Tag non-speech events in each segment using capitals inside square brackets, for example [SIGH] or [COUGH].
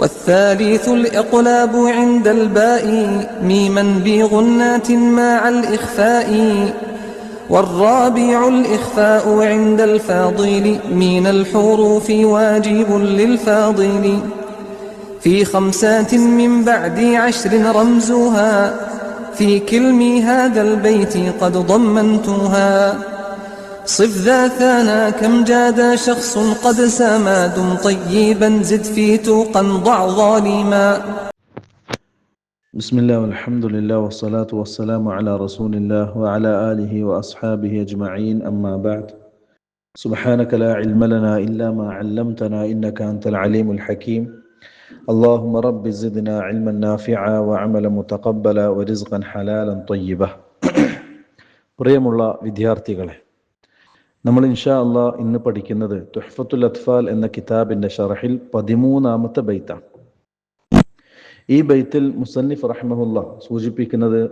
والثالث الإقلاب عند الباء ميما بغنات مع الإخفاء والرابع الإخفاء عند الفاضل من الحروف واجب للفاضل. في خمسات من بعد عشر رمزها في كلم هذا البيت قد ضمنتها. صف ذا ثانا كم جاد شخص قد سما دم طيبا زد في توقا ضع ظالما بسم الله والحمد لله والصلاة والسلام على رسول الله وعلى آله وأصحابه أجمعين أما بعد سبحانك لا علم لنا إلا ما علمتنا إنك أنت العليم الحكيم اللهم رب زدنا علما نافعا وعملا متقبلا ورزقا حلالا طيبا [COUGHS] പ്രിയമുള്ള വിദ്യാർത്ഥികളെ നമ്മൾ ഇൻഷാ അള്ളാ ഇന്ന് പഠിക്കുന്നത് തുഹ്ഫത്തുൽ അത്ഫാൽ എന്ന കിതാബിന്റെ ഷറഹിൽ പതിമൂന്നാമത്തെ ബൈത്താണ്. ഈ ബൈത്തിൽ മുസന്നിഫ് റഹ്മഹുല്ല സൂചിപ്പിക്കുന്നത്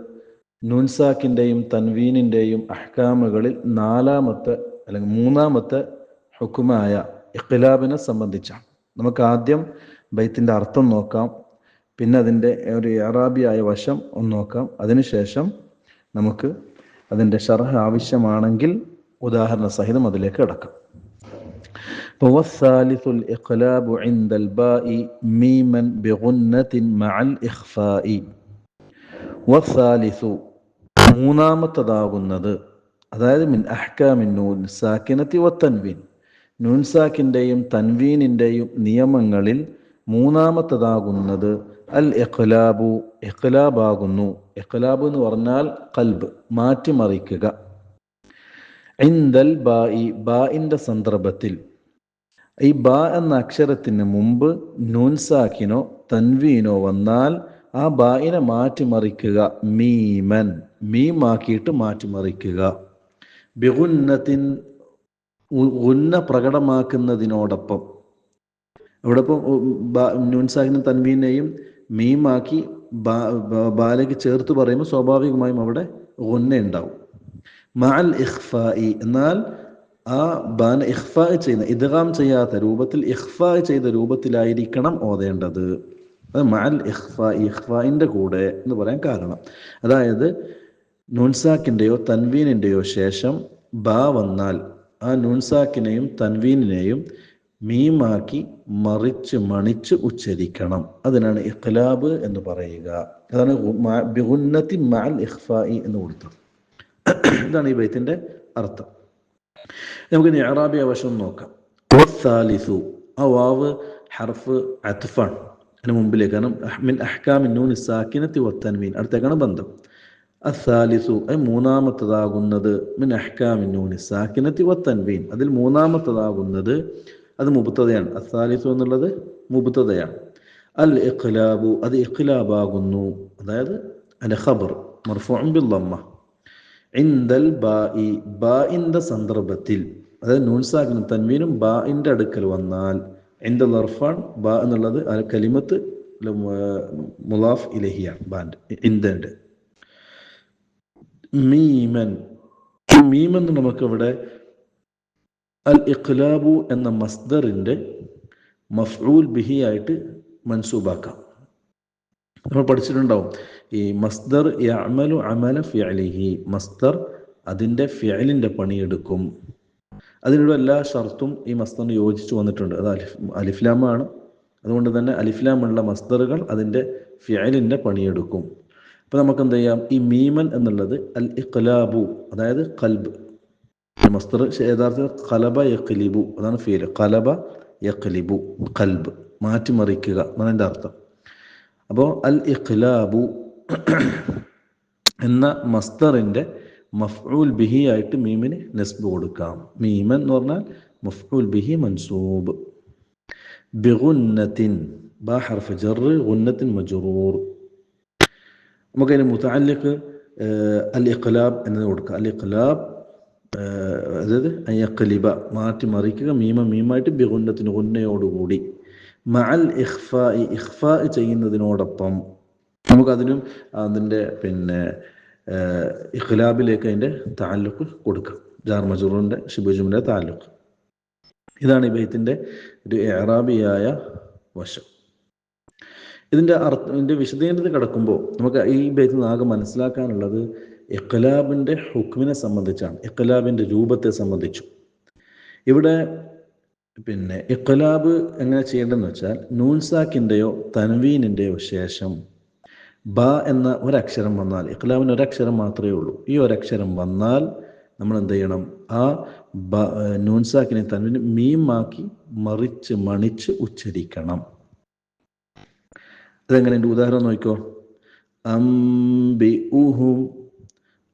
നൂൻസാക്കിന്റെയും തൻവീനിന്റെയും അഹ്കാമുകളിൽ നാലാമത്തെ അല്ലെങ്കിൽ മൂന്നാമത്തെ ഹുക്കുമായ ഇഖ്ലാബിനെ സംബന്ധിച്ചാണ്. നമുക്ക് ആദ്യം ബൈത്തിന്റെ അർത്ഥം നോക്കാം. പിന്നെ അതിന്റെ ഒരു അറാബിയായ വശം ഒന്ന് നോക്കാം. അതിനുശേഷം നമുക്ക് അതിന്റെ ഷറഹ് ആവശ്യമാണെങ്കിൽ ഉദാഹരണ സഹിതം അതിലേക്ക് കിടക്കാം والثالث الإقلاب عند الباء ميما بغنة مع الإخفاء والثالث മൂന്നാമത്തതാകുന്നത് അതായത് മിൻ അഹ്കാമിൻ നൂൻ സാക്കിനത്തി വത്തൻവീൻ നൂൻ സാക്കിൻ്റെയും തൻവീനിൻ്റെയും നിയമങ്ങളിൽ മൂന്നാമത്തതാകുന്നത് അൽ ഇഖ്ലാബു ഇഖ്ലാബാകുന്നു ഇഖ്ലാബ് എന്ന് പറഞ്ഞാൽ കൽബ് മാറ്റിമറിക്കുക ഇന്ദൽ ബായി ബായിന്റെ സന്ദർഭത്തിൽ. ഈ ബ എന്ന അക്ഷരത്തിന് മുമ്പ് നൂൻസാക്കിനോ തൻവീനോ വന്നാൽ ആ ബായിനെ മാറ്റിമറിക്കുക. മീമൻ മീമാക്കിയിട്ട് മാറ്റിമറിക്കുക. ബിഗുന്നത്തിൻ ഉന്ന പ്രകടമാക്കുന്നതിനോടൊപ്പം. ഇവിടെ ഇപ്പം നൂൻസാക്കിനും തൻവീനെയും മീമാക്കി ബാ ബാലയ്ക്ക് ചേർത്ത് പറയുമ്പോൾ സ്വാഭാവികമായും അവിടെ ഉന്ന ഉണ്ടാവും മാൽ ഇഖ്ഫായി എന്നാൽ ആ ബാന ഇഖ്ഫാ ചെയ്യുന്ന ഇദ്ഗാം ചെയ്യാത്ത രൂപത്തിൽ ഇഖ്ഫാ ചെയ്ത രൂപത്തിലായിരിക്കണം ഓതേണ്ടത്. അത് മഅൽ ഇഖ്ഫാ ഇഖ്ഫായിന്റെ കൂടെ എന്ന് പറയാൻ കാരണം. അതായത് നുൻസാക്കിന്റെയോ തൻവീനിന്റെയോ ശേഷം ബാ വന്നാൽ ആ നുൻസാക്കിനെയും തൻവീനിനെയും മീമാക്കി മറിച്ച് മണിച്ച് ഉച്ചരിക്കണം. അതിനാണ് ഇഖ്ലാബ് എന്ന് പറയുക. അതാണ് ബിഗുന്നത്തി മഅൽ ഇഖ്ഫായി എന്ന് കൊടുത്തത്. ഇതാണ് ഈ ബൈത്തിന്റെ അർത്ഥം. നമുക്ക് നിഅറാബി വശം നോക്കാം. സാലിസു ആ വാവ് ഹർഫ് അത്ഫാണ്. അതിന് മുമ്പിലേക്ക് കാരണം മിൻ അഹ്കാമിൻ നൂൻ സാക്കിനത്തി വത്തൻമീൻ അടുത്തേക്കാണ് ബന്ധം. അസാലിസു അത് മൂന്നാമത്തതാകുന്നത് മിൻ അഹ്കാമിൻ നൂൻ സാക്കിനത്തി വത്തൻവീൻ അതിൽ മൂന്നാമത്തതാകുന്നത് അത് മുബത്തതയാണ് അസാലിസു എന്നുള്ളത് മുബത്തതയാണ് അൽ ഇഖ്ലാബു. അത് ഇഖ്ലാബാകുന്നു. അതായത് അൽ ഖബർ. മർഫൂഉം ബിൽ ഇന്ദൽ ബായി ബായിന്റെ സന്ദർഭത്തിൽ അതായത് നൂൻസാക്കിനും തൻവീനും ബായിന്റെ അടുക്കൽ വന്നാൽ എന്റെ ലർഫാൻ ബാ എന്നുള്ളത് ആ കലിമത്ത് മുലാഫ് ഇലഹിയാണ് ബാൻഡ് ഇന്ദന്റെ മീമൻ മീമൻ നമുക്കിവിടെ അൽ ഇഖ്ലാബു എന്ന മസ്ദറിന്റെ മഫ്ഊൽ ബിഹി ആയിട്ട് മൻസൂബാക്കാം. നമ്മൾ പഠിച്ചിട്ടുണ്ടാവും. ഈ മസ്ദർ യഅമലു അമല ഫിഅലിഹി. മസ്ദർ അതിന്റെ ഫിഅലിന്റെ പണിയെടുക്കും. അതിനുള്ള എല്ലാ ഷർത്തും ഈ മസ്ദറിന് യോജിച്ചു വന്നിട്ടുണ്ട്. അത് അലിഫ് അലിഫ്ലാമാണ്. അതുകൊണ്ട് തന്നെ അലിഫ്ലാമുള്ള മസ്ദറുകൾ അതിന്റെ ഫിഅലിന്റെ പണിയെടുക്കും. അപ്പോൾ നമുക്ക് എന്ത് ചെയ്യാം? ഈ മീമൻ എന്നുള്ളത് അൽ ഇഖ്ലാബു അതായത് കൽബ്. മസ്തർ യഥാർത്ഥത്തിൽ കലബ യഖ്ലിബു അതാണ് ഫീൽ. കലബ യഖ്ലിബു കൽബ്. മാറ്റിമറിക്കുക എന്നാണ് എന്റെ അർത്ഥം. അപ്പോൾ അൽ ഇഖ്ലാബു [COUGHS] എന്ന മസ്തറിന്റെ മഫ്ഊൽ ബിഹി ആയിട്ട് മീമിന് നെസ്ബ് കൊടുക്കാം. മീമൻ എന്ന് പറഞ്ഞാൽ മഫ്ഊൽ ബിഹി മൻസൂബ്. ബിഗുന്നത്തിൻ ബാ ഹർഫ് ജർ ഗുന്നത്തിൻ മജറൂർ. നമുക്കതിന് മുത്തല്ലിഖ് അൽ ഇഖ്ലാബ് എന്നത് കൊടുക്കാം. അൽ ഇഖ്ലാബ് അതായത് അയ്യക്കലിബ മാറ്റി മറിക്കുക മീമ മീമായിട്ട് ബിഗുന്നത്തിന് ഗുന്നയോടുകൂടി. മഅൽ ഇഖ്ഫായി ഇഖ്ഫാ ചെയ്യുന്നതിനോടൊപ്പം നമുക്കതിനും അതിന്റെ പിന്നെ ഇഖ്ലാബിലേക്ക് അതിന്റെ താലൂക്ക് കൊടുക്കാം. ജാർ മജൂറിന്റെ ഷിബുജുമിന്റെ താലൂക്ക്. ഇതാണ് ഈ ഒരു എറാബിയായ വശം. ഇതിന്റെ അർത്ഥം ഇതിന്റെ വിശദീകരണത്തിൽ കിടക്കുമ്പോൾ നമുക്ക് ഈ ബേത്തിൽ നിന്ന് ആകെ മനസ്സിലാക്കാനുള്ളത് ഇഖ്ലാബിന്റെ ഹുക്മിനെ സംബന്ധിച്ചാണ് ഇഖ്ലാബിന്റെ രൂപത്തെ സംബന്ധിച്ചു. ഇവിടെ പിന്നെ ഇഖ്ലാബ് എങ്ങനെ ചെയ്യേണ്ടതെന്ന് വെച്ചാൽ നൂൻസാക്കിന്റെയോ തൻവീനിന്റെയോ ശേഷം ബ എന്ന ഒരക്ഷരം വന്നാൽ ഇഖ്ലാമിന് ഒരക്ഷരം മാത്രമേ ഉള്ളൂ. ഈ ഒരക്ഷരം വന്നാൽ നമ്മൾ എന്ത് ചെയ്യണം? ആ ബ നൂൻസാക്കിനെ തന്നെ മീമാക്കി മറിച്ച് മണിച്ച് ഉച്ചരിക്കണം. അതെങ്ങനെ? എന്റെ ഉദാഹരണം നോക്കിക്കോ. അംബി ഉഹും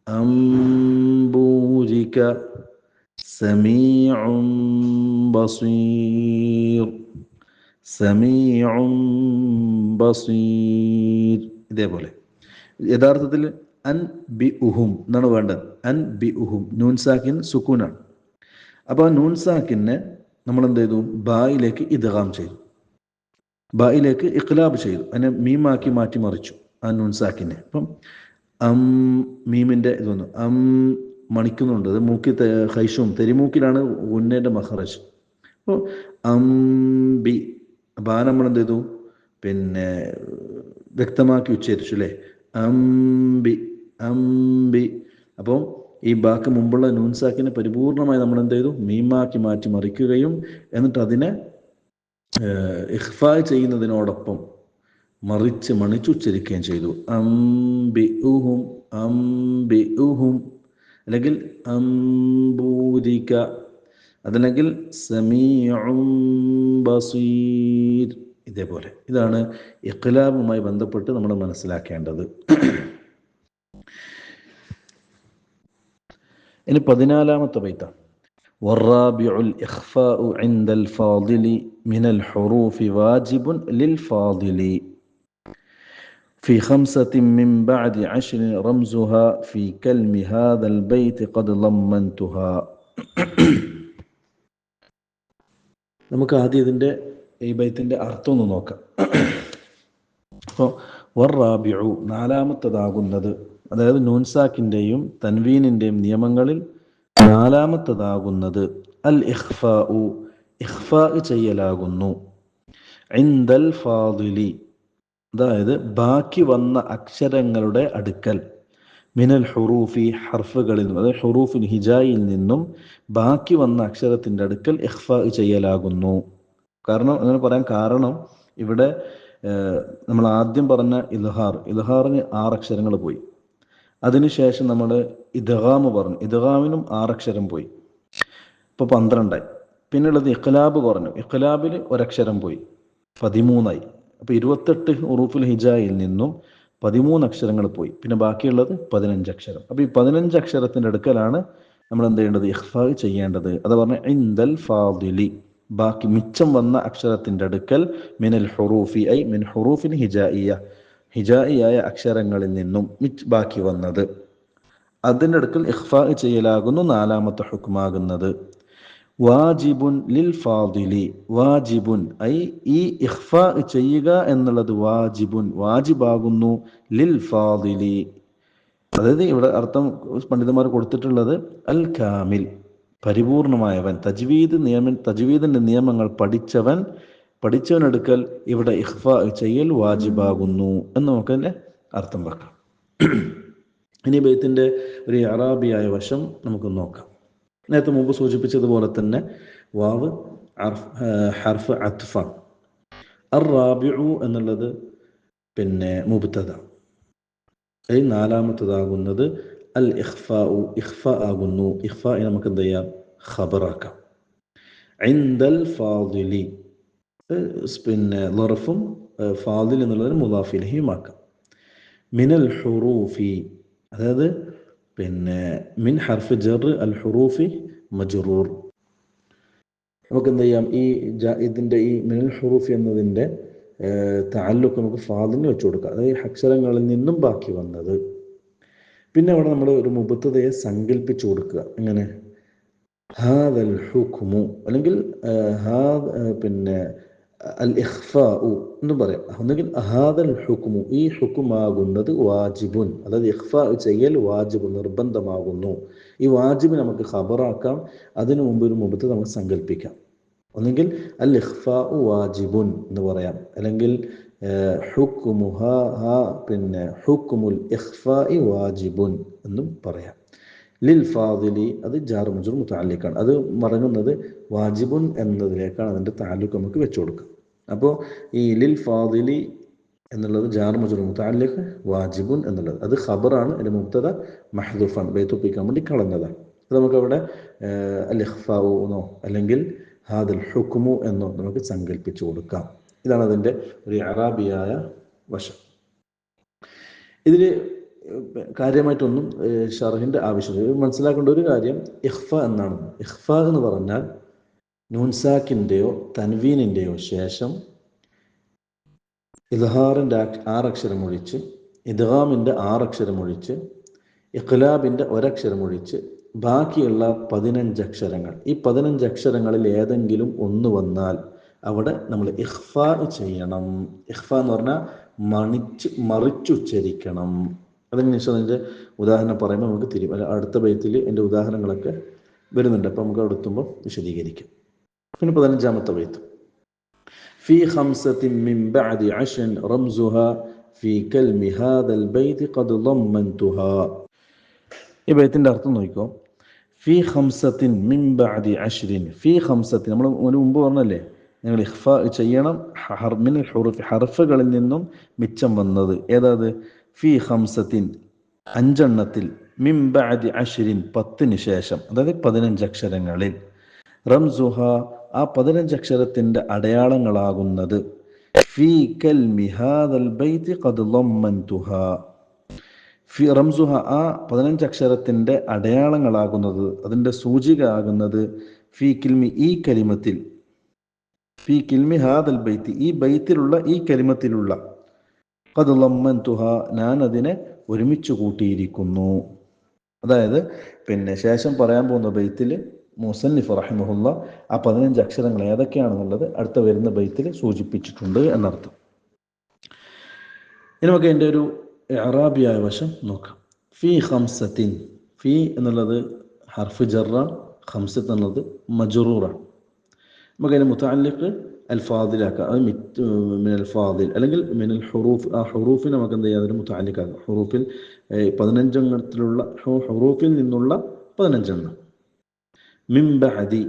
അംബൂരിക സമീഉം ബസീർ. സമീഉം ബസീർ. ഇതേപോലെ. യഥാർത്ഥത്തിൽ അൻ ബി ഉഹും എന്നാണ് വേണ്ടത്. അൻ ബി ഉഹും നൂൻ സാക്കിൻ സുക്കൂനാണ്. അപ്പോൾ ആ നൂൻ സാക്കിനെ നമ്മൾ എന്ത് ചെയ്തു? ബായിലേക്ക് ഇദ്ഗാം ചെയ്തു. ബായിലേക്ക് ഇഖ്ലാബ് ചെയ്തു. അതിനെ മീമാക്കി മാറ്റി മറിച്ചു ആ നൂൻ സാക്കിനെ. അപ്പം അം മീമിന്റെ ഇത് വന്നു. അം മണിക്കുന്നുണ്ട്. അത് മൂക്കി ഹൈഷും തെരിമൂക്കിലാണ് ഉന്നേന്റെ മഹറജ്. അപ്പോൾ അം ബി ബാ നമ്മൾ എന്ത് ചെയ്തു? പിന്നെ വ്യക്തമാക്കി ഉച്ചരിച്ചു അല്ലേ അംബി അംബി. അപ്പോൾ ഈ ബാക്ക് മുമ്പുള്ള നൂൻസാക്കിനെ പരിപൂർണമായി നമ്മൾ എന്ത് ചെയ്തു മീമാക്കി മാറ്റി മറിക്കുകയും എന്നിട്ട് അതിനെ ഇഹ്ഫാ ചെയ്യുന്നതിനോടൊപ്പം മറിച്ച് മണിച്ച് ഉച്ചരിക്കുകയും ചെയ്തു. അംബി ഉഹും അംബി ഉഹും അല്ലെങ്കിൽ അംബൂരിക. അതല്ലെങ്കിൽ സമീ ബസീർ. ഇതേപോലെ ഇതാണ് ഇഖ്ലാബുമായി ബന്ധപ്പെട്ട് നമ്മൾ മനസ്സിലാക്കേണ്ടത് ഇനി പതിനാലാമത്തെ ബൈത്ത والرابع الإخفاء عند الفاضل من الحروف واجب للفاضل في خمسة من بعد عشر رمزها في كلم هذا البيت قد ضمنتها നമുക്ക് ആദ്യം ഇതിൻ്റെ ഈ ബൈത്തിന്റെ അർത്ഥം ഒന്ന് നോക്കാം. അപ്പോൾ വറാബിഉ നാലാമത്തതാകുന്നത്. അതായത് നൂൻസാക്കിന്റെയും തൻവീനിന്റെയും നിയമങ്ങളിൽ നാലാമത്തതാകുന്നത്. അൽ ഇഖ്ഫാ ഇഖ്ഫാ ചെയ്യലാകുന്നു. ഇൻദൽ ഫാദിലി അതായത് ബാക്കി വന്ന അക്ഷരങ്ങളുടെ അടുക്കൽ. മിനൽ ഹുറൂഫി ഹർഫുകളിൽ നിന്നും അതായത് ഹുറൂഫിൻ ഹിജായിൽ നിന്നും ബാക്കി വന്ന അക്ഷരത്തിന്റെ അടുക്കൽ ഇഖ്ഫാ ചെയ്യലാകുന്നു. കാരണം അങ്ങനെ പറയാൻ കാരണം ഇവിടെ നമ്മൾ ആദ്യം പറഞ്ഞ ഇൽഹാർ ഇൽഹാറിന് ആറ് അക്ഷരങ്ങൾ പോയി അതിനുശേഷം നമ്മൾ ഇദ്ഗാമ് പറഞ്ഞു. ഇദ്ഗാമിനും ആറക്ഷരം പോയി. ഇപ്പോൾ പന്ത്രണ്ടായി. പിന്നുള്ളത് ഇഖ്ലാബ് പറഞ്ഞു. ഇഖ്ലാബിൽ ഒരക്ഷരം പോയി. പതിമൂന്നായി. അപ്പോൾ ഇരുപത്തെട്ട് ഉറൂഫുൽ ഹിജായിൽ നിന്നും പതിമൂന്ന് അക്ഷരങ്ങൾ പോയി. പിന്നെ ബാക്കിയുള്ളത് പതിനഞ്ച് അക്ഷരം അപ്പോൾ ഈ പതിനഞ്ച് അക്ഷരത്തിന്റെ അടുക്കലാണ് നമ്മൾ എന്ത് ചെയ്യേണ്ടത്? ഇഖ്ഫാ ചെയ്യേണ്ടത്. അത് പറഞ്ഞ ഇന്ദൽ ഫാദിലി. ബാക്കി മിച്ചം വന്ന അക്ഷരത്തിന്റെ അടുക്കൽ മിനൽ ഹുറൂഫി ഐ മിൻ ഹുറൂഫിൻ ഹിജായിയ. ഹിജായിയായ അക്ഷരങ്ങളിൽ നിന്നും മിച്ച് ബാക്കി വന്നത്. അതിന്റെ അടുക്കൽ ഇഖ്ഫാ ചെയ്യലാകുന്നു നാലാമത്തെ ഹുക്കുമാകുന്നത് വാജിബുൻ ലിൽ ഫാദിലി. വാജിബുൻ ഐ ഈ ഇഖ്ഫാ ചെയ്യുക എന്നുള്ളത് വാജിബുൻ വാജിബാകുന്നു ലിൽ ഫാദിലി. അതായത് ഇവിടെ അർത്ഥം പണ്ഡിതന്മാർ കൊടുത്തിട്ടുള്ളത് അൽ കാമിൽ. പരിപൂർണമായവൻ. തജ്വീദ് നിയമ തജ്വീദിന്റെ നിയമങ്ങൾ പഠിച്ചവൻ പഠിച്ചവനെടുക്കൽ ഇവിടെ ഇഹ്ഫ ചെയ്യൽ വാജിബാകുന്നു എന്ന് നമുക്ക് തന്നെ അർത്ഥം വെക്കാം. ഇനി ബെയ്ത്തിന്റെ ഒരു അറാബിയായ വശം നമുക്ക് നോക്കാം. നേരത്തെ മുമ്പ് സൂചിപ്പിച്ചതുപോലെ തന്നെ വാവ് ഹർഫ് അത്ഫ. അർ എന്നുള്ളത് പിന്നെ മുബ്തദ. ഈ നാലാമത്തതാകുന്നത് അൽ ഇഖ്ഫാഉ ഇഖ്ഫ ആകുന്നു. ഇഖ്ഫ നമുക്ക് എന്ത് ചെയ്യാം ഖബറാക്കാം. ഐന്ദൽ ഫാദിലി പിന്നെ ലറഫും ഫാദിൽ എന്നുള്ളതിന് മുദാഫിലഹിയുമാക്കാം. മിനൽ ഹുറൂഫി അതായത് പിന്നെ മിൻ ഹർഫ് ജർ അൽ ഹുറൂഫി മജ്റൂർ. നമുക്ക് എന്ത് ചെയ്യാം ഈ ഇതിന്റെ ഈ മിനൽ ഹുറൂഫി എന്നതിന്റെ താലൊക്കെ നമുക്ക് ഫാദിന് വെച്ചു കൊടുക്കാം. അതായത് അക്ഷരങ്ങളിൽ നിന്നും ബാക്കി വന്നത്. പിന്നെ അവിടെ നമ്മൾ ഒരു മുബത്തതയെ സങ്കല്പിച്ചു കൊടുക്കുക. എങ്ങനെ? ഹാദൽ ഹുക്മു. അല്ലെങ്കിൽ ഹാ പിന്നെ അൽ ഇഖ്ഫാ എന്ന് പറയാം. ഒന്നുകിൽ ഹാദൽ ഹുക്കുമു ഈ ഹുക്കുമാകുന്നത് വാജിബുൻ. അതായത് ഇഖ്ഫാ ചെയ്യൽ വാജിബ് നിർബന്ധമാകുന്നു. ഈ വാജിബ് നമുക്ക് ഖബറാക്കാം. അതിനു മുമ്പ് ഒരു മുമ്പത്ത് നമുക്ക് സങ്കല്പിക്കാം ഒന്നുകിൽ അൽ ഇഖ്ഫാ വാജിബുൻ എന്ന് പറയാം. അല്ലെങ്കിൽ ഹുക്കുമുഹ പിന്നെ ഹുക്കുമുൽ ഇഖ്ഫാഇ വാജിബുൻ എന്നും പറയാം. ലിൽ ഫാദിലി അത് ജാർ മജൂർ മുത്താലിക്കാണ് അത് മടങ്ങുന്നത് വാജിബുൻ എന്നതിലേക്കാണ് അതിന്റെ താലൂക്ക് നമുക്ക് വെച്ചു കൊടുക്കുക അപ്പോൾ ഈ ലിൽ ഫാദിലി എന്നുള്ളത് ജാർ മജൂർ മുത്താലിഖ് വാജിബുൻ എന്നുള്ളത്. അത് ഖബറാണ് അതിന്റെ മുക്തത മഹദുഫാണ് ബൈത്തുപ്പിക്കാൻ വേണ്ടി കളഞ്ഞതാണ്. അത് നമുക്കവിടെ അൽ അല്ലെങ്കിൽ ഹാദൽ ഹുക്കുമു എന്നോ നമുക്ക് സങ്കല്പിച്ചു കൊടുക്കാം. ഇതാണ് അതിന്റെ ഒരു അറാബിയായ വശം. ഇതിൽ കാര്യമായിട്ടൊന്നും ഷർഹിന്റെ ആവശ്യമില്ല. മനസ്സിലാക്കേണ്ട ഒരു കാര്യം ഇഹ്ഫ എന്നാണ്. ഇഹ്ഫ എന്ന് പറഞ്ഞാൽ നൂൻസാക്കിന്റെയോ തൻവീനിന്റെയോ ശേഷം ഇദ്ഹാറിന്റെ ആറക്ഷരം ഒഴിച്ച് ഇദ്ഹാമിന്റെ ആറക്ഷരം ഒഴിച്ച് ഇഖ്ലാബിന്റെ ഒരക്ഷരം ഒഴിച്ച് ബാക്കിയുള്ള പതിനഞ്ച് അക്ഷരങ്ങൾ ഈ പതിനഞ്ച് അക്ഷരങ്ങളിൽ ഏതെങ്കിലും ഒന്ന് വന്നാൽ അവിടെ നമ്മൾ ഇഖ്ഫ ചെയ്യണം ഇഖ്ഫ എന്ന് പറഞ്ഞാൽ മണിച്ച് മറിച്ചുച്ചരിക്കണം അതിന് ശേഷം അതിൻ്റെ ഉദാഹരണം പറയുമ്പോൾ നമുക്ക് തിരിയും അല്ല അടുത്ത ബൈത്തിൽ എൻ്റെ ഉദാഹരണങ്ങളൊക്കെ വരുന്നുണ്ട് അപ്പോൾ നമുക്ക് അവിടെ എത്തുമ്പോൾ വിശദീകരിക്കാം പിന്നെ പതിനഞ്ചാമത്തെ ബൈത്ത് في خمسة من بعد عشر رمزها في كلم هذا البيت قد ضمنتها ഈ ബൈത്തിൻ്റെ അർത്ഥം നോക്കിക്കോ ഫി ഖംസത്തിൻ മിൻ ബഅദി അഷ്രിൻ ഫി ഖംസത്തിൻ നമ്മൾ ഒരു മുമ്പ് പറഞ്ഞല്ലേ നിങ്ങൾ ഇഹ്ഫ ചെയ്യണം. ഹർമിൻ ഹുറുഫ് ഹർഫുകളിൽ നിന്നും മിച്ചം വന്നത്. ഏതാത്? ഫി ഹംസത്തിൻ അഞ്ചെണ്ണത്തിൽ മിംബാദി അഷിരിൻ പത്തിന് ശേഷം. അതായത് പതിനഞ്ച് അക്ഷരങ്ങളിൽ. റംസുഹ ആ പതിനഞ്ച് അക്ഷരത്തിന്റെ അടയാളങ്ങളാകുന്നത്. ഫി കൽ മിഹാദൽ ഫി റംസുഹ ആ പതിനഞ്ച് അക്ഷരത്തിന്റെ അടയാളങ്ങളാകുന്നത്. അതിന്റെ സൂചിക ആകുന്നത് ഫി കിൽമി ഈ കലിമത്തിൽ. ഫി കിൽമി ഹാദൽ ബൈത്തി ഈ ബൈത്തിലുള്ള ഈ കലിമത്തിലുള്ള ഖദ് ളമ്മൻതുഹ ഞാൻ അതിനെ ഒരുമിച്ച് കൂട്ടിയിരിക്കുന്നു. അതായത് പിന്നെ ശേഷം പറയാൻ പോകുന്ന ബൈത്തിൽ മുസന്നിഫ് റഹിമഹുല്ല ആ പതിനഞ്ച് അക്ഷരങ്ങൾ ഏതൊക്കെയാണെന്നുള്ളത് അടുത്ത വരുന്ന ബൈത്തിൽ സൂചിപ്പിച്ചിട്ടുണ്ട് എന്നർത്ഥം. ഇനി നമുക്ക് എന്റെ ഒരു അറാബിയായ വശം നോക്കാം. ഫി ഹംസത്തിൻ ഫി എന്നുള്ളത് ഹർഫ് ജറാണ് ഹംസത്ത് എന്നുള്ളത് മജറൂറാണ്. നമുക്ക് അതിന് മുത്താലിക്ക് അൽ ഫാദിലാക്കാം അത് മിറ്റ് മിനൽ ഫാദിൽ അല്ലെങ്കിൽ മിനൽ ഹുറൂഫ് ആ ഹുറൂഫിന് നമുക്ക് എന്ത് ചെയ്യാം അതിന് മുത്താലിക്കാക്കാം ഹുറൂഫിൽ പതിനഞ്ചെണ്ണത്തിലുള്ള ഹുറൂഫിൽ നിന്നുള്ള പതിനഞ്ചെണ്ണം. മിംബഅദി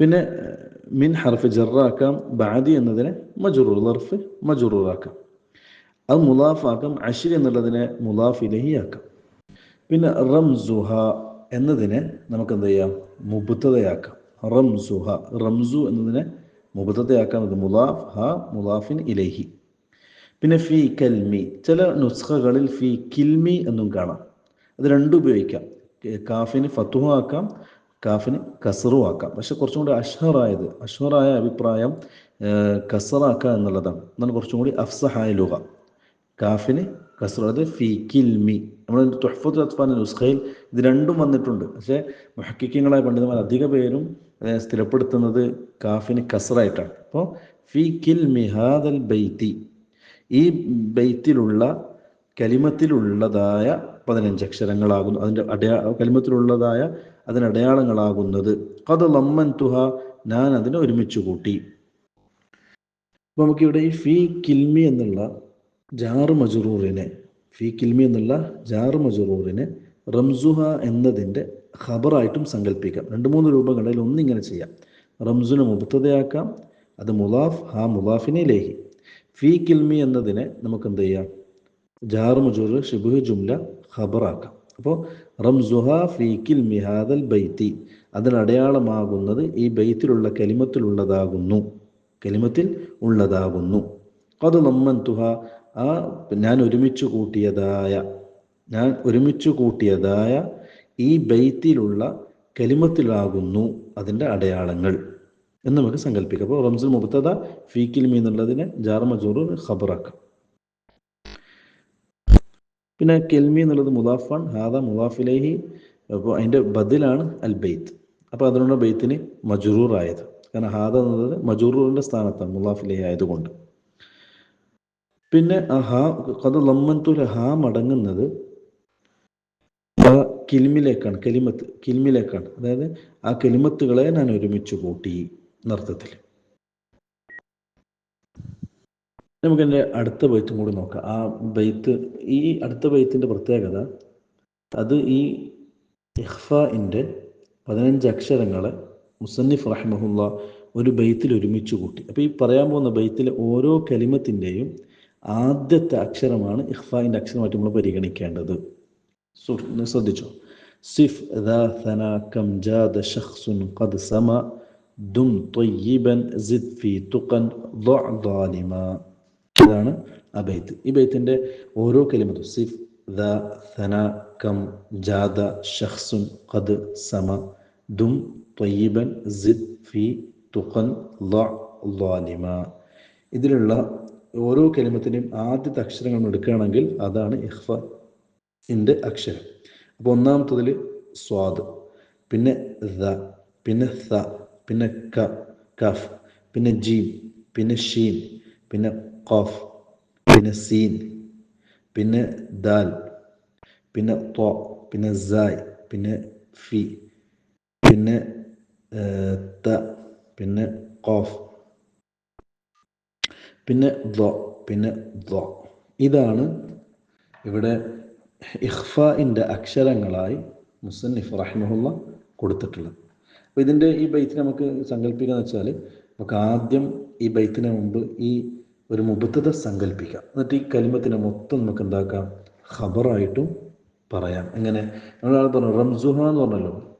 പിന്നെ മിൻ ഹർഫ് ജറാക്കാം. ബാദി എന്നതിനെ മജുറൂർ ലർഫ് മജുറൂറാക്കാം. അത് മുലാഫാക്കാം അഷിർ എന്നുള്ളതിനെ മുലാഫിലഹി ആക്കാം പിന്നെ റംസുഹ. എന്നതിനെ നമുക്ക് എന്ത് ചെയ്യാം മുബുത്തതയാക്കാം. റംസുഹ. റംസു എന്നതിനെ മുബുത്തതയാക്കാം. ഇത് മുലാഫ് ഹ മുലാഫിൻ ഇലഹി. പിന്നെ ഫി കൽമി. ചില നുസ്ഖകളിൽ ഫി കിൽമി എന്നും കാണാം. അത് രണ്ടും ഉപയോഗിക്കാം. കാഫിന് ഫത്തുഹ ആക്കാം കാഫിന് കസറു ആക്കാം. പക്ഷെ കുറച്ചും കൂടി അഷ്ഹറായത് അഷ്ഹറായ അഭിപ്രായം കസറാക്കുക എന്നുള്ളതാണ്. എന്നാൽ കുറച്ചും കൂടി അഫ്സഹായ ലുഹ കാഫിന് കസറ ഫീ കിൽമി. നമ്മൾ തുഹഫത്ത് അത്ഫാൻ നുസ്ഖയിൽ ഇത് രണ്ടും വന്നിട്ടുണ്ട്. പക്ഷേ മുഹക്കിക്കങ്ങളായ പണ്ഡിതന്മാർ അധിക പേരും സ്ഥിരപ്പെടുത്തുന്നത് കാഫിന് കസറായിട്ടാണ്. അപ്പോൾ ഫി കിൽ മിഹാദൽ ബൈത്തി. ഈ ബൈത്തിലുള്ള കലിമത്തിലുള്ളതായ പതിനഞ്ച് അക്ഷരങ്ങളാകുന്നു. അതിന്റെ അടയാ കലിമത്തിലുള്ളതായ അതിന് അടയാളങ്ങളാകുന്നത്. കത് ലമ്മൻ തുഹ ഞാൻ അതിനെ ഒരുമിച്ച് കൂട്ടി. അപ്പോൾ നമുക്കിവിടെ ഈ ഫി കിൽമി എന്നുള്ള ജാറ് മജുറൂറിനെ ഫി കിൽമി എന്നുള്ള ജാറ് മജുറൂറിനെ റംസുഹ എന്നതിന്റെ ഖബറായിട്ടും സങ്കല്പിക്കാം രണ്ട് മൂന്ന് രൂപങ്ങളിൽ ഒന്നിങ്ങനെ ചെയ്യാം. റംസുനെ മുബത്തതയാക്കാം അത് മുലാഫ് ഹാ മുലാഫിനെ ലേഹി ഫി കിൽമി എന്നതിനെ നമുക്ക് എന്ത് ചെയ്യാം? ജാർ മജൂർ ഷിബുഹ് ജുംല ഖബറാക്കാം. അപ്പോൾ റംസുഹ ഫി കിൽമി ഹാദൽ ബൈത്തി അതിനടയാളമാകുന്നത് ഈ ബൈത്തിലുള്ള കലിമത്തിലുള്ളതാകുന്നു കലിമത്തിൽ ഉള്ളതാകുന്നു. അത് നമ്മൻ തുഹ ആ ഞാൻ ഒരുമിച്ച് കൂട്ടിയതായ ഞാൻ ഒരുമിച്ച് കൂട്ടിയതായ ഈ ബൈത്തിലുള്ള കലിമത്തിലാകുന്നു അതിന്റെ അടയാളങ്ങൾ എന്ന് നമുക്ക് സങ്കല്പിക്കാം അപ്പോൾ റംസുൽ മുബത്തത ഫീ കിൽമി എന്നുള്ളതിനെ ജാർമജൂർ ഖബറാക്കാം. പിന്നെ കെൽമി എന്നുള്ളത് മുദാഫാൻ ഹാദ മുദാഫിലേഹി അപ്പോൾ അതിന്റെ ബദിലാണ് അൽ ബെയ്ത്ത് അപ്പോൾ അതിനുള്ള ബെയ്ത്തിന് മജുറൂർ ആയത് കാരണം ഹാദ എന്നുള്ളത് മജുറൂറിന്റെ സ്ഥാനത്താണ് മുദാഫിലേഹി ആയതുകൊണ്ട്. പിന്നെ ഹാ കഥ ലമ്മൻതുല ഹാ മടങ്ങുന്നത് കിൽമിലേക്കാണ് കെലിമത്ത് കിൽമിലേക്കാണ്. അതായത് ആ കെലിമത്തുകളെ ഞാൻ ഒരുമിച്ച് കൂട്ടി നൃത്തത്തിൽ. നമുക്ക് എന്റെ അടുത്ത ബൈത്തും കൂടി നോക്കാം. ആ ബൈത്ത് ഈ അടുത്ത ബൈത്തിന്റെ പ്രത്യേകത അത് ഈ ഇഹ്ഫിന്റെ പതിനഞ്ച് അക്ഷരങ്ങളെ മുസന്നിഫ് റഹ്മഹുല്ല ഒരു ബൈത്തിൽ ഒരുമിച്ച് കൂട്ടി. അപ്പോൾ ഈ പറയാൻ പോകുന്ന ബൈത്തിലെ ഓരോ കലിമത്തിന്റെയും ആദ്യത്തെ അക്ഷരമാണ് ഇഖ്ഫായിന്റെ അക്ഷരമായിട്ട് നമ്മൾ പരിഗണിക്കേണ്ടത്. ശ്രദ്ധിച്ചോ? സിഫ് കം ജാദ ഖദ് സമ ത്വയ്യിബൻ സിദ് തുഖൻ ഇതാണ് ആ ഈ ബൈത്തിന്റെ ഓരോ കലിമത്തും സിഫ് കം ജാദ ഖദ് സമ ത്വയ്യിബൻ സിദ് തുഖൻ ഇതിലുള്ള ഓരോ കലിമത്തിന്റെയും ആദ്യത്തെ അക്ഷരങ്ങൾ എടുക്കുകയാണെങ്കിൽ അതാണ് ഇഹ്ഫ ഇന്റെ അക്ഷരം. അപ്പോൾ ഒന്നാമത്തതിൽ സ്വാദ് പിന്നെ ദ പിന്നെ ഥ പിന്നെ ക കഫ് പിന്നെ ജീം പിന്നെ ഷീൻ പിന്നെ ഖഫ് പിന്നെ സീൻ പിന്നെ ദാൽ പിന്നെ ത്വ പിന്നെ സായ് പിന്നെ ഫി പിന്നെ ത പിന്നെ ഖഫ് പിന്നെ ദ പിന്നെ ദ. ഇതാണ് ഇവിടെ ഇഖ്ഫിന്റെ അക്ഷരങ്ങളായി മുസന്നിഫ് റഹ്മുള്ള കൊടുത്തിട്ടുള്ളത്. അപ്പോൾ ഇതിന്റെ ഈ ബൈത്തിന് നമുക്ക് സങ്കല്പിക്കുക എന്ന് വെച്ചാൽ നമുക്ക് ആദ്യം ഈ ബൈത്തിന് മുമ്പ് ഈ ഒരു മുബത്തത സങ്കല്പിക്കാം എന്നിട്ട് ഈ കലിമത്തിനെ മൊത്തം നമുക്ക് എന്താക്കാം? ഖബറായിട്ടും പറയാം. എങ്ങനെ? നമ്മളാൾ പറഞ്ഞു റംസുഹ എന്ന് പറഞ്ഞല്ലോ.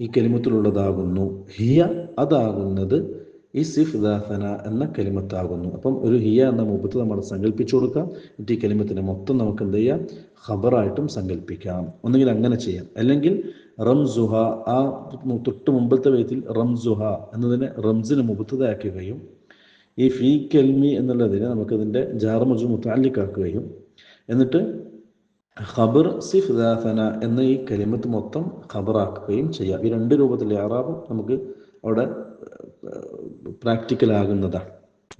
ഈ കലിമത്തിലുള്ളതാകുന്നു. ഹിയ അതാകുന്നത് ഈ സിഫ് ദാഫന എന്ന കലിമത്താകുന്നു അപ്പം ഒരു ഹിയ എന്ന മുപ്പത്ത് നമ്മൾ സങ്കല്പിച്ചു കൊടുക്കാം. എന്നിട്ട് ഈ കലിമത്തിനെ മൊത്തം നമുക്ക് എന്ത് ചെയ്യാം? ഖബറായിട്ടും സങ്കല്പിക്കാം ഒന്നുകിൽ അങ്ങനെ ചെയ്യാം. അല്ലെങ്കിൽ റംസുഹ ആ തൊട്ട് മുമ്പത്തെ വേത്തിൽ റംസുഹ എന്നതിനെ റംസിന് മുപ്പത്തതാക്കുകയും ഈ ഫീ കൽമി എന്നുള്ളതിനെ നമുക്കതിന്റെ ജാർമജു മുത്താലിക്കാക്കുകയും എന്നിട്ട് ഖബർ സിഫ് ദാഫന എന്ന ഈ കലിമത്ത് മൊത്തം ഖബറാക്കുകയും ചെയ്യാം. ഈ രണ്ട് രൂപത്തിലെ ആറാബും നമുക്ക് അവിടെ പ്രാക്ടിക്കലാകുന്നതാണ്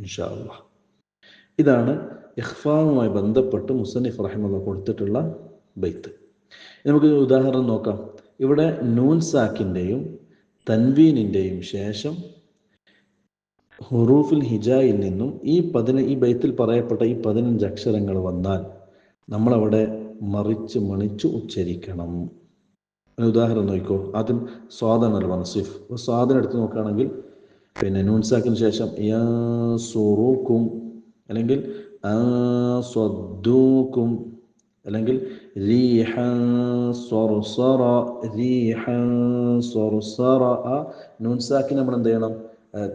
ഇൻഷാ അള്ളാഹ് ഇതാണ് ഇഹ്ഫാമുമായി ബന്ധപ്പെട്ട് മുസന്നിഫ് റഹിമുള്ള കൊടുത്തിട്ടുള്ള ബൈത്ത് നമുക്ക് ഉദാഹരണം നോക്കാം. ഇവിടെ നൂൻ സാക്കിന്റെയും തൻവീനിന്റെയും ശേഷം ഹുറൂഫുൽ ഹിജായിൽ നിന്നും ഈ പതിന ഈ ബൈത്തിൽ പറയപ്പെട്ട ഈ പതിനഞ്ച് അക്ഷരങ്ങൾ വന്നാൽ നമ്മളവിടെ മറിച്ച് മണിച്ച് ഉച്ചരിക്കണം. ഒരു ഉദാഹരണം നോക്കിക്കോ ആദ്യം സ്വാദാണ് പറഞ്ഞ സിഫ് അപ്പോൾ സ്വാദനം എടുത്ത് നോക്കുകയാണെങ്കിൽ പിന്നെ നൂൻസാക്കിന് ശേഷം യാ സുറൂക്കും അല്ലെങ്കിൽ സ്വദ്ദൂക്കും അല്ലെങ്കിൽ റീഹ സ്വർസറ റീഹ സ്വർസറ ആ നൂൻസാക്കിന് നമ്മൾ എന്ത് ചെയ്യണം?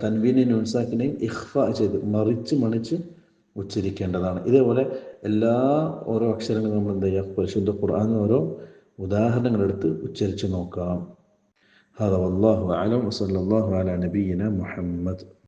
തൻവീനെ നൂൺസാക്കിനെയും ഇഖ്ഫ ചെയ്ത് മറിച്ച് മണിച്ച് ഉച്ചരിക്കേണ്ടതാണ്. ഇതേപോലെ എല്ലാ ഓരോ അക്ഷരങ്ങളും നമ്മൾ എന്ത് ചെയ്യുക പരിശുദ്ധ ഖുർആൻ ഓരോ ഉദാഹരണങ്ങളെടുത്ത് ഉച്ചരിച്ച് നോക്കാം. هذا والله أعلم وصلى الله على نبينا محمد.